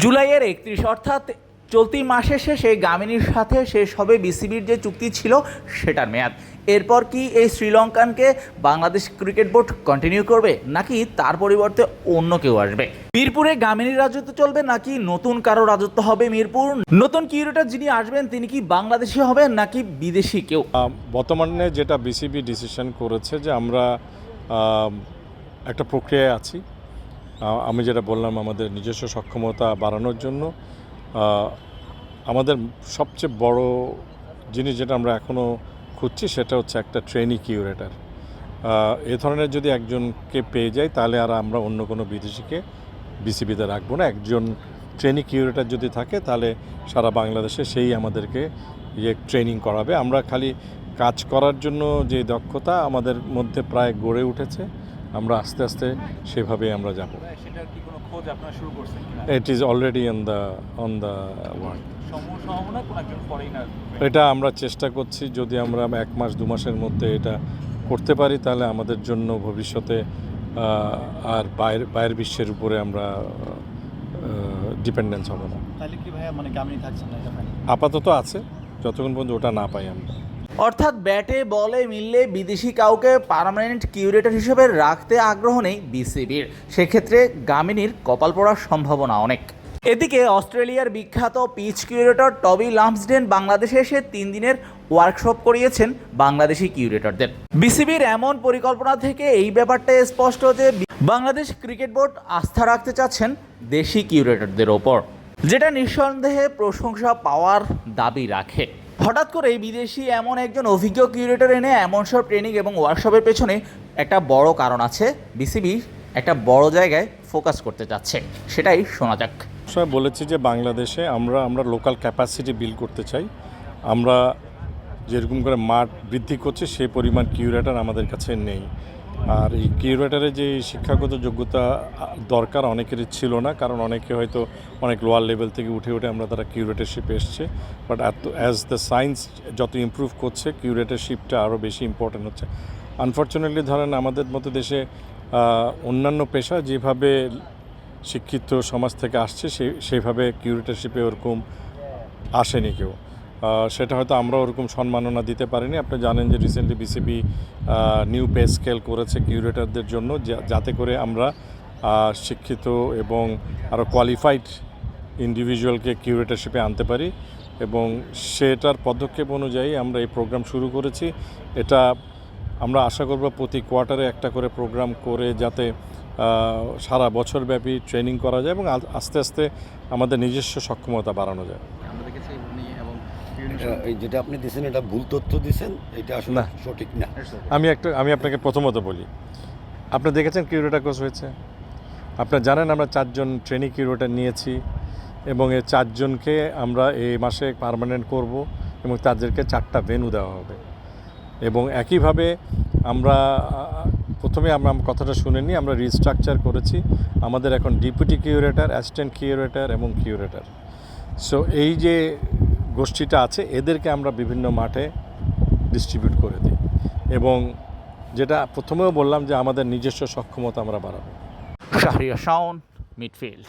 জুলাইয়ের একত্রিশ, অর্থাৎ চলতি মাসের শেষে গামিনীর সাথে শেষ হবে বিসিবির যে চুক্তি ছিল সেটার মেয়াদ। এরপর কি এই শ্রীলঙ্কানকে বাংলাদেশ ক্রিকেট বোর্ড কন্টিনিউ করবে, নাকি তার পরিবর্তে অন্য কেউ আসবে? মিরপুরে গামিনীর রাজত্ব চলবে, নাকি নতুন কারও রাজত্ব হবে মিরপুর? নতুন কিউরেটার যিনি আসবেন, তিনি কি বাংলাদেশি হবেন, নাকি বিদেশি কেউ? বর্তমানে যেটা বিসিবি ডিসিশন করেছে যে আমরা একটা প্রক্রিয়ায় আছি। আমি যেটা বললাম, আমাদের নিজস্ব সক্ষমতা বাড়ানোর জন্য আমাদের সবচেয়ে বড় জিনিস যেটা আমরা এখনও খুঁজছি সেটা হচ্ছে একটা ট্রেনি কিউরেটার এ ধরনের যদি একজনকে পেয়ে যাই, তাহলে আর আমরা অন্য কোনো বিদেশিকে, বিসিবিতে রাখব না। একজন ট্রেনি কিউরেটার যদি থাকে, তাহলে সারা বাংলাদেশে সেই আমাদেরকে ইয়ে ট্রেনিং করাবে। আমরা খালি কাজ করার জন্য যে দক্ষতা আমাদের মধ্যে প্রায় গড়ে উঠেছে আমরা আস্তে আস্তে সেভাবে আমরা যাব। It is already on the on the world এটা আমরা চেষ্টা করছি যদি আমরা এক মাস দু মাসের মধ্যে এটা করতে পারি তাহলে আমাদের জন্য ভবিষ্যতে আর বাইরে বাইরের বিশ্বের উপরে আমরা ডিপেন্ডেন্স হব না। তাহলে কি ভাইয়া মানে গামিনী থাকছেন না আপাতত আছে যতক্ষণ পর্যন্ত ওটা না পাই আমরা। অর্থাৎ ব্যাটে, বলে, মিললে বিদেশি কাউকে পার্মানেন্ট কিউরেটর হিসেবে রাখতে আগ্রহ নেই বিসিবির। সেক্ষেত্রে গামিনীর কপাল পড়ার সম্ভাবনা অনেক। এদিকে অস্ট্রেলিয়ার বিখ্যাত পিচ কিউরেটর টবি লাম্পসডেন বাংলাদেশে এসে তিন দিনের ওয়ার্কশপ করিয়েছেন বাংলাদেশি কিউরেটরদের। বিসিবির এমন পরিকল্পনা থেকে এই ব্যাপারটা স্পষ্ট যে বাংলাদেশ ক্রিকেট বোর্ড আস্থা রাখতে চাচ্ছেন দেশি কিউরেটরদের ওপর, যেটা নিঃসন্দেহে প্রশংসা পাওয়ার দাবি রাখে। হঠাৎ করে বিদেশি এমন একজন অভিজ্ঞ কিউরেটর এনে এমন সব ট্রেনিং এবং ওয়ার্কশপের পেছনে একটা বড় কারণ আছে। বিসিবি একটা বড় জায়গায় ফোকাস করতে চাচ্ছে। সেটাই শোনা যাক। সবাই বলেছি যে বাংলাদেশে আমরা আমরা লোকাল ক্যাপাসিটি বিল্ড করতে চাই। আমরা যেরকম করে মাঠ বৃদ্ধি করছি, সেই পরিমাণ কিউরেটার আমাদের কাছে নেই। আর এই কিউরেটারের যে শিক্ষাগত যোগ্যতা দরকার অনেকেরই ছিল না, কারণ অনেকে হয়তো অনেক লোয়ার লেভেল থেকে উঠে উঠে আমরা তারা কিউরেটারশিপ এসছে। বাট অ্যাজ দ্য সায়েন্স যত ইমপ্রুভ করছে কিউরেটারশিপটা আরও বেশি ইম্পর্টেন্ট হচ্ছে। আনফর্চুনেটলি ধরেন আমাদের মতো দেশে অন্যান্য পেশা যেভাবে শিক্ষিত সমাজ থেকে আসছে সেই সেইভাবে কিউরেটারশিপে ওরকম আসেনি কেউ। সেটা হয়তো আমরা ওরকম সম্মাননা দিতে পারিনি। আপনি জানেন যে recently BCB new pay scale করেছে কিউরেটারদের জন্য যাতে করে আমরা শিক্ষিত এবং আরও কোয়ালিফাইড ইন্ডিভিজুয়ালকে কিউরেটারশিপে আনতে পারি এবং সেটার পদক্ষেপ অনুযায়ী আমরা এই প্রোগ্রাম শুরু করেছি। এটা আমরা আশা করব প্রতি কোয়ার্টারে একটা করে প্রোগ্রাম করে যাতে সারা বছরব্যাপী ট্রেনিং করা যায় এবং আস্তে আস্তে আমাদের নিজস্ব সক্ষমতা বাড়ানো যায় আমরা দেখেছি উনি এবং বিভিন্ন এটা- এই যেটা আপনি দিচ্ছেন এটা ভুল তথ্য দিচ্ছেন এটা আসলে। সঠিক না। আমি একটা আমি আপনাকে প্রথমত বলি আপনি দেখেছেন কিউরেটার কোর্স হয়েছে? আপনার জানেন আমরা চারজন ট্রেনিং কিউরেটার নিয়েছি এবং এই চারজনকে আমরা এই মাসে পার্মানেন্ট করব এবং তাদেরকে চারটা ভেনু দেওয়া হবে। এবং একইভাবে আমরা প্রথমে আমরা কথাটা শুনে নিই আমরা রিস্ট্রাকচার করেছি আমাদের এখন ডিপুটি কিউরেটার অ্যাসিস্ট্যান্ট কিউরেটার এবং কিউরেটার সো এই যে গোষ্ঠীটা আছে, এদেরকে আমরা বিভিন্ন মাঠে ডিস্ট্রিবিউট করে দিই। এবং যেটা প্রথমেও বললাম যে আমাদের নিজস্ব সক্ষমতা আমরা বাড়াবো। শাহরিয়া শাওন মিডফিল্ড